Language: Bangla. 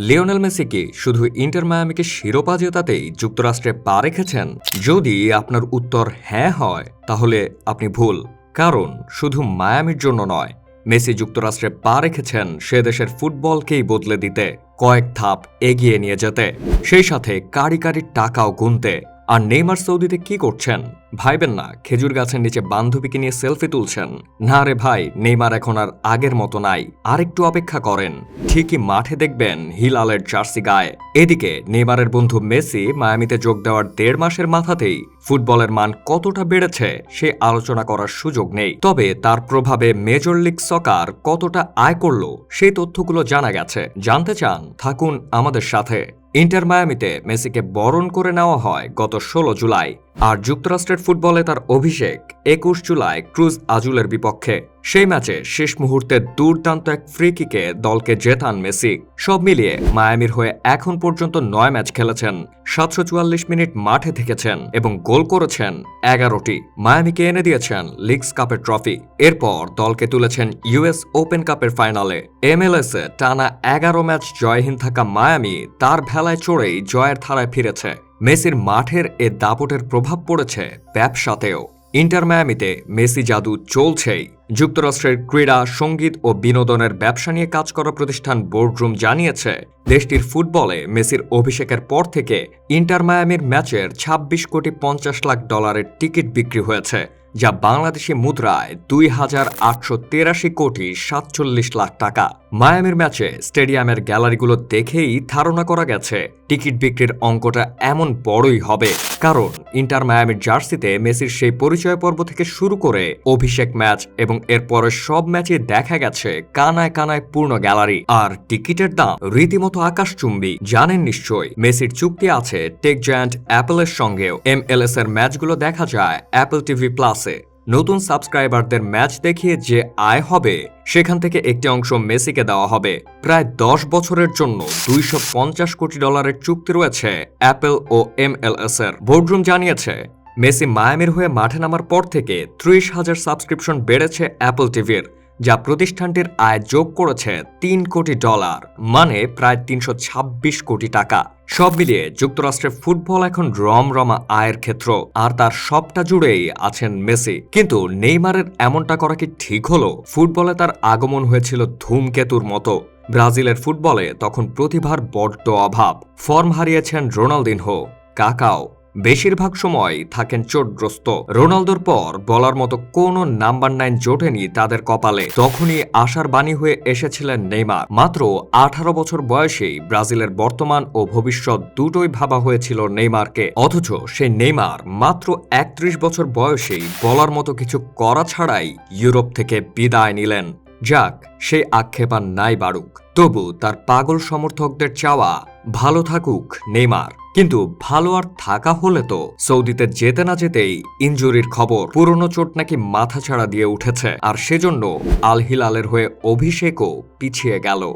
লিওনেল মেসিকে শুধু ইন্টার মায়ামিকে শিরোপা জেতাতেই যুক্তরাষ্ট্রে পা রেখেছেন? যদি আপনার উত্তর হ্যাঁ হয়, তাহলে আপনি ভুল। কারণ শুধু মায়ামির জন্য নয়, মেসি যুক্তরাষ্ট্রে পা রেখেছেন সে দেশের ফুটবলকেই বদলে দিতে, কয়েক ধাপ এগিয়ে নিয়ে যেতে। সেই সাথে কারি কারি টাকাও গুনতে আর নেইমার সৌদিতে কি করছেন? ভাইবেন না, খেজুর গাছের নিচে বান্ধবীকে নিয়ে সেলফি তুলছেন। না রে ভাই, নেইমার এখন আর আগের মতো নাই, আরেকটু অপেক্ষা করেন। ঠিকই মাঠে দেখবেন হিলালের জার্সি গায়ে। এদিকে নেইমারের বন্ধু মেসি মায়ামিতে যোগ দেওয়ার দেড় মাসের মাথাতেই ফুটবলের মান কতটা বেড়েছে সে আলোচনা করার সুযোগ নেই। তবে তার প্রভাবে মেজর লিগ সকার কতটা আয় করল সেই তথ্যগুলো জানা গেছে। জানতে চান, থাকুন আমাদের সাথে। ইন্টার মায়ামিতে মেসিকে বরণ করে নেওয়া হয় গত ষোলো জুলাই। আর যুক্তরাষ্ট্রের ফুটবলে তার অভিষেক একুশ জুলাই ক্রুজ আজুলের বিপক্ষে। সেই ম্যাচে শেষ মুহূর্তে দুর্দান্ত এক ফ্রি কিকে দলকে জেতান মেসি। সব মিলিয়ে মায়ামির হয়ে এখন পর্যন্ত নয় ম্যাচ খেলেছেন, সাতশো চুয়াল্লিশ মিনিট মাঠে থেকেছেন এবং গোল করেছেন এগারোটি। মায়ামিকে এনে দিয়েছেন লিগস কাপের ট্রফি। এরপর দলকে তুলেছেন ইউএস ওপেন কাপের ফাইনালে। এমএলএস এ টানা এগারো ম্যাচ জয়হীন থাকা মায়ামি তার ভেলায় চড়েই জয়ের ধারায় ফিরেছে। মেসির মাঠের এ দাপটের প্রভাব পড়েছে ব্যবসাতেও। ইন্টার মায়ামিতে মেসি জাদু চলছেই। যুক্তরাষ্ট্রের ক্রীড়া, সংগীত ও বিনোদনের ব্যবসা নিয়ে কাজ করা প্রতিষ্ঠান বোর্ডরুম জানিয়েছে, দেশটির ফুটবলে মেসির অভিষেকের পর থেকে ইন্টার মায়ামির ম্যাচের ২৬ কোটি পঞ্চাশ লাখ ডলারের টিকিট বিক্রি হয়েছে, যা বাংলাদেশি মুদ্রায় দুই হাজার আটশো তেরাশি কোটি সাতচল্লিশ লাখ টাকা। মায়ামির ম্যাচে স্টেডিয়ামের গ্যালারিগুলো দেখেই ধারণা করা গেছে, টিকিট বিক্রির অঙ্কটা এমন বড়ই হবে। কারণ, ইন্টার মায়ামির জার্সিতে মেসির সেই পরিচয় পর্ব থেকে শুরু করে অভিষেক ম্যাচ এবং এরপরের সব ম্যাচে দেখা গেছে কানায় কানায় পূর্ণ গ্যালারি। আর টিকিটের দাম রীতিমতো আকাশচুম্বী, জানেন নিশ্চয়ই, মেসির চুক্তি আছে টেক জায়ান্ট অ্যাপেলের সঙ্গেও। এমএলএস এর ম্যাচগুলো দেখা যায় অ্যাপল টিভি প্লাসে। নতুন সাবস্ক্রাইবারদের ম্যাচ দেখিয়ে যে আয় হবে, সেখান থেকে একটি অংশ মেসিকে দেওয়া হবে। প্রায় দশ বছরের জন্য দুইশো পঞ্চাশ কোটি ডলারের চুক্তি রয়েছে অ্যাপেল ও এমএলএস এর বোর্ডরুম জানিয়েছে, মেসি মায়ামির হয়ে মাঠে নামার পর থেকে ত্রিশ হাজার সাবস্ক্রিপশন বেড়েছে অ্যাপল টিভির। যা প্রতিষ্ঠানটির আয় যোগ করেছে তিন কোটি ডলার মানে প্রায় তিনশো ছাব্বিশ কোটি টাকা। সব মিলিয়ে যুক্তরাষ্ট্রের ফুটবল এখন রমরমা আয়ের ক্ষেত্র, আর তার সবটা জুড়েই আছেন মেসি। কিন্তু নেইমারের এমনটা করা কি ঠিক হলো? ফুটবলে তার আগমন হয়েছিল ধূমকেতুর মতো। ব্রাজিলের ফুটবলে তখন প্রতিভার বড্ড অভাব। ফর্ম হারিয়েছেন রোনালদিনহো, কাকাও। বেশিরভাগ সময় থাকেন চোটগ্রস্ত। রোনালদোর পর বলার মতো কোনো নাম্বার নাইন জোটেনি তাদের কপালে। তখনই আশার বাণী হয়ে এসেছিলেন নেইমার। মাত্র আঠারো বছর বয়সেই ব্রাজিলের বর্তমান ও ভবিষ্যৎ দুটোই ভাবা হয়েছিল নেইমারকে। অথচ সেই নেইমার মাত্র একত্রিশ বছর বয়সেই বলার মতো কিছু করা ছাড়াই ইউরোপ থেকে বিদায় নিলেন। যাক সেই আক্ষেপ আর নাই বাড়ুক তবু তার পাগল সমর্থকদের চাওয়া ভালো থাকুক নেইমার। কিন্তু ভালো আর থাকা হলে তো সৌদিতে যেতে না যেতেই ইঞ্জুরির খবর পুরনো চোট নাকি মাথা ছাড়া দিয়ে উঠেছে। আর সেজন্য আল হিলালের হয়ে অভিষেকও পিছিয়ে গেল।